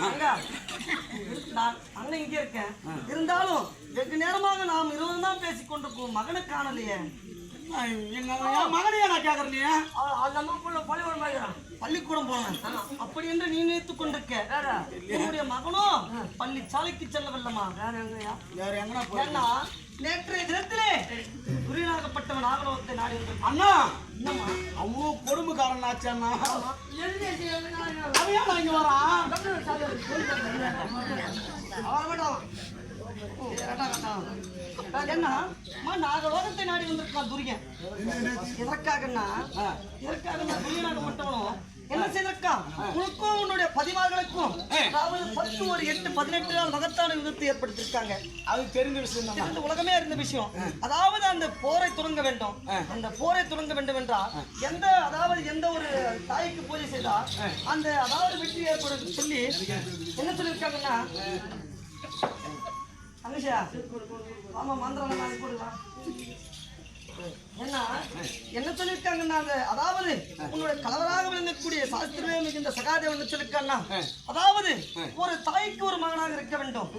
அங்க, நான் அண்ணன் இங்கே இருக்கேன் இருந்தாலும் வெகு நேரமாக நாம் இருவரும் தான் பேசிக் கொண்டிருக்கோம் மகனை காணலையே எங்க என் மகனையா நான் கேக்குறேன் நீ அந்த அம்மா புள்ள பள்ளிக்கூடம் போயிருக்கான் பள்ளிக்கூடம் போனேன் அப்படி என்று நீ நினைத்துக் கொண்டிருக்க என்னுடைய மகனும் பள்ளி சாலைக்கு செல்லவில்லமா வேற எங்கனா போய் ஏன்னா நேற்றைய தினத்திலே குருநாகப்பட்டவன் நாகலோகத்தை நாடி அண்ணா என்னம்மா அண்ணா அவன் ஏன் இங்க வரான் அவரை வேண்டாம். வேண்டாம், வேண்டாம். என்ன அம்மா, நாகலோகத்தை நாடி வந்திருக்கான் துரியன் என்ன செய்திருக்கான் உனக்கும் உன்னுடைய பதிவார்களுக்கும் பத்து ஒரு எட்டு பதினெட்டு நாள் மகத்தான விதத்தை ஏற்படுத்தியிருக்காங்க. அது தெரிஞ்ச விஷயம் தான்? இந்த உலகமே அறிந்த விஷயம். அதாவது அந்த போரை தொடங்க வேண்டும். அந்த போரை தொடங்க வேண்டும் என்றால் எந்த அதாவது எந்த ஒரு தாய்க்கு பூஜை செய்தா அந்த அதாவது வெற்றி ஏற்படும் சொல்லி என்ன சொல்லியிருக்காங்கன்னா அனுஷா ஆமா மந்திரம் நாளைக்கு போடலாம் என்ன சொல்லியிருக்காங்கன்னா அதாவது உன்னுடைய கலவராக விளங்கக்கூடிய சாஸ்திரமே மிகுந்த சகாதேவன் சொல்லியிருக்காங்கன்னா அதாவது ஒரு தாய்க்கு ஒரு மகனாக இருக்க வேண்டும்.